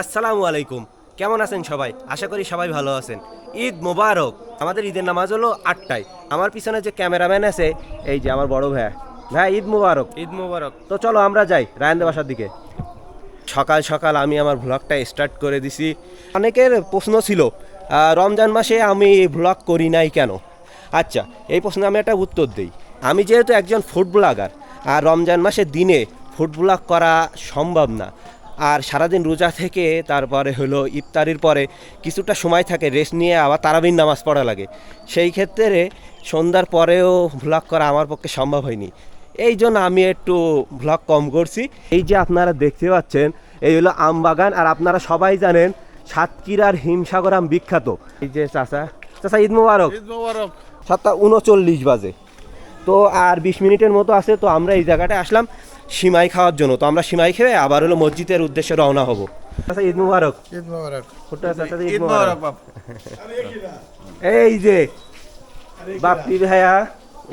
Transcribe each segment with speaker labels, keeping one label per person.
Speaker 1: আসসালামু আলাইকুম। কেমন আছেন সবাই? আশা করি সবাই ভালো আছেন। ঈদ মোবারক। আমাদের ঈদের নামাজ হলো আটটায়। আমার পিছনে যে ক্যামেরাম্যান আছে এই যে আমার বড় ভাই ভাই ঈদ মোবারক।
Speaker 2: ঈদ মোবারক।
Speaker 1: তো চলো আমরা যাই রায়ন্দা বাসার দিকে। সকাল সকাল আমি আমার ভ্লগটা স্টার্ট করে দিছি। অনেকের প্রশ্ন ছিল রমজান মাসে আমি ভ্লগ করি নাই কেন? আচ্ছা এই প্রশ্নে আমি একটা উত্তর দিই। আমি যেহেতু একজন ফুড ব্লগার আর রমজান মাসের দিনে ফুড ব্লগ করা সম্ভব না। আর সারাদিন রোজা থেকে তারপরে হলো ইফতারির পরে কিছুটা সময় থাকে রেস্ট নিয়ে আবার তারাবিন নামাজ পড়া লাগে। সেই ক্ষেত্রে সন্ধ্যার পরেও ভ্লগ করা আমার পক্ষে সম্ভব হয়নি। এই জন্য আমি একটু ভ্লগ কম করছি। এই যে আপনারা দেখতে পাচ্ছেন এই হলো আম বাগান আর আপনারা সবাই জানেন সাতক্ষীরার হিমসাগর আম বিখ্যাত। এই যে চাচা চাচা ঈদ মুবারক।
Speaker 2: ঈদ মোবারক।
Speaker 1: সাতটা উনচল্লিশ বাজে। তো আর বিশ মিনিটের মতো আছে তো আমরা এই জায়গাটায় আসলাম। সিমাই খাওয়ার জন্য। তো আমরা সিমাই খেয়ে আবার হলো মসজিদের উদ্দেশ্যে রওনা হব। ঈদ মুবারক।
Speaker 2: ঈদ মোবারক।
Speaker 1: ঈদ
Speaker 2: ঈদ
Speaker 1: মুবারক।
Speaker 2: বাপ।
Speaker 1: এই যে বাপ্পি ভাইয়া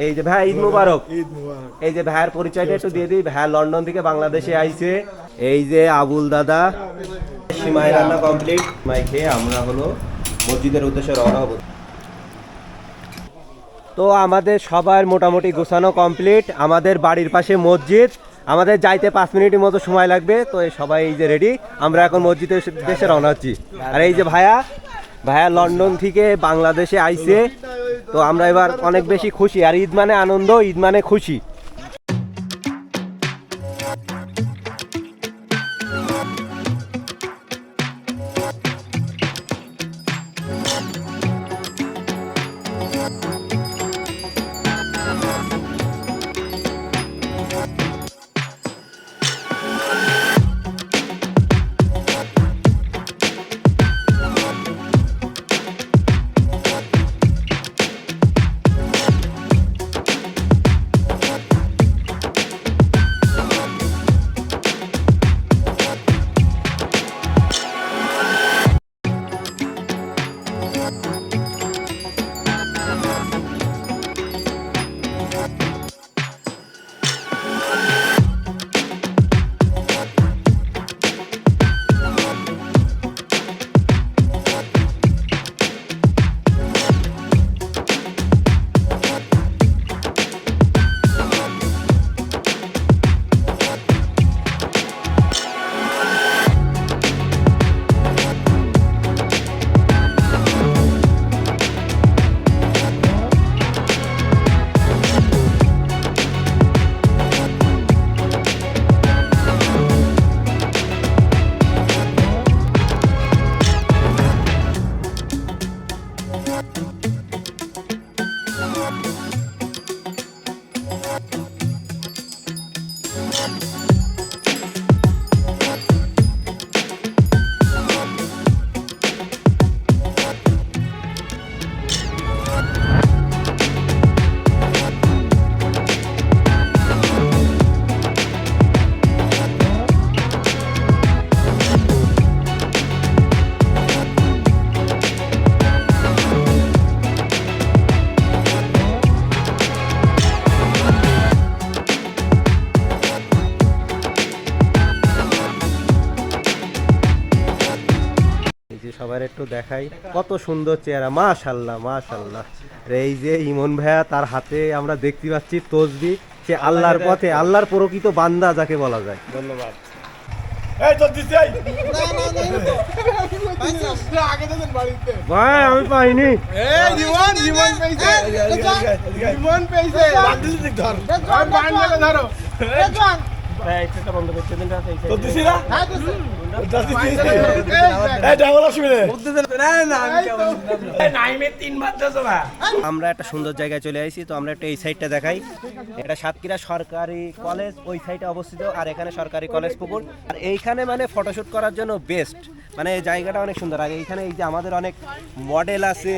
Speaker 1: এই যে ভাই ঈদ মুবারক এই যে ভাইয়ের পরিচয়টা একটু দিয়ে দিই। ভাইয়া লন্ডন থেকে বাংলাদেশে আইছে। এই যে আবুল দাদা। সীমায় রান্না কমপ্লিট। মাই খেয়ে আমরা হলো মসজিদের উদ্দেশ্যে রওনা হব। তো আমাদের সবার মোটামুটি গোছানো কমপ্লিট। আমাদের বাড়ির পাশে মসজিদ। আমাদের যাইতে পাঁচ মিনিটের মতো সময় লাগবে, তো সবাই এই যে রেডি আমরা এখন মসজিদের উদ্দেশ্যে রওনা হচ্ছি। আর এই যে ভাইয়া ভাইয়া লন্ডন থেকে বাংলাদেশে আইছে, তো আমরা এবার অনেক বেশি খুশি। আর ঈদ মানে আনন্দ, ঈদ মানে খুশি। এই যে সবার একটু দেখাই কত সুন্দর চেহারা মাশাল্লাহ মাশাল্লাহ এই যে ইমন ভাইয়া তার হাতে আমরা দেখতে পাচ্ছি তসবি সে আল্লাহর পথে আল্লাহর প্রকৃত বান্দা যাকে বলা যায়
Speaker 2: ধন্যবাদ এই তো দিছি এই আগে দেন বাড়িতে
Speaker 1: ভাই আমি পাইনি
Speaker 2: ধর না?
Speaker 1: আমরা একটা সুন্দর জায়গায় চলে আসি তো আমরা একটা এই সাইডটা দেখাই। এটা সাতক্ষীরা সরকারি কলেজ ওই সাইডে অবস্থিত আর এখানে সরকারি কলেজ পুকুর। আর এইখানে মানে ফটোশুট করার জন্য বেস্ট মানে জায়গাটা অনেক সুন্দর। আর এখানে এই যে আমাদের অনেক মডেল আছে,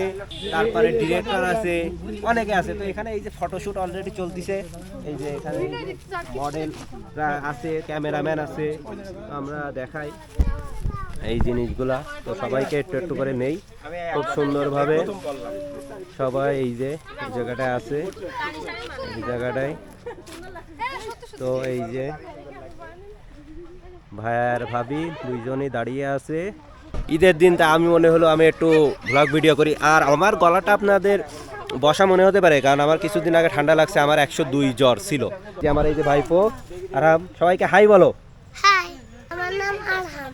Speaker 1: তারপরে ডিরেক্টর আছে, অনেকে আছে। তো এখানে এই যে ফটোশুট অলরেডি চলতেছে। এই যে এখানে মডেল আছে ক্যামেরাম্যান আছে, আমরা দেখাই এই জিনিসগুলা। তো সবাইকে একটু একটু করে নেই। খুব সুন্দরভাবে সবাই এই যে জায়গাটায় আছে। এই জায়গাটায়। তো এই যে ভাইয়ার ভাবি দুইজনই দাঁড়িয়ে আছে। ঈদের দিন তা আমি মনে হলো আমি একটু ব্লগ ভিডিও করি। আর আমার গলাটা আপনাদের বসা মনে হতে পারে, কারণ আমার কিছুদিন আগে ঠান্ডা লাগছে, আমার একশো দুই জ্বর ছিল। যে আমার এই যে ভাইপো, আরাম, সবাইকে হাই বলো।
Speaker 3: হাই আমার নাম আরহাম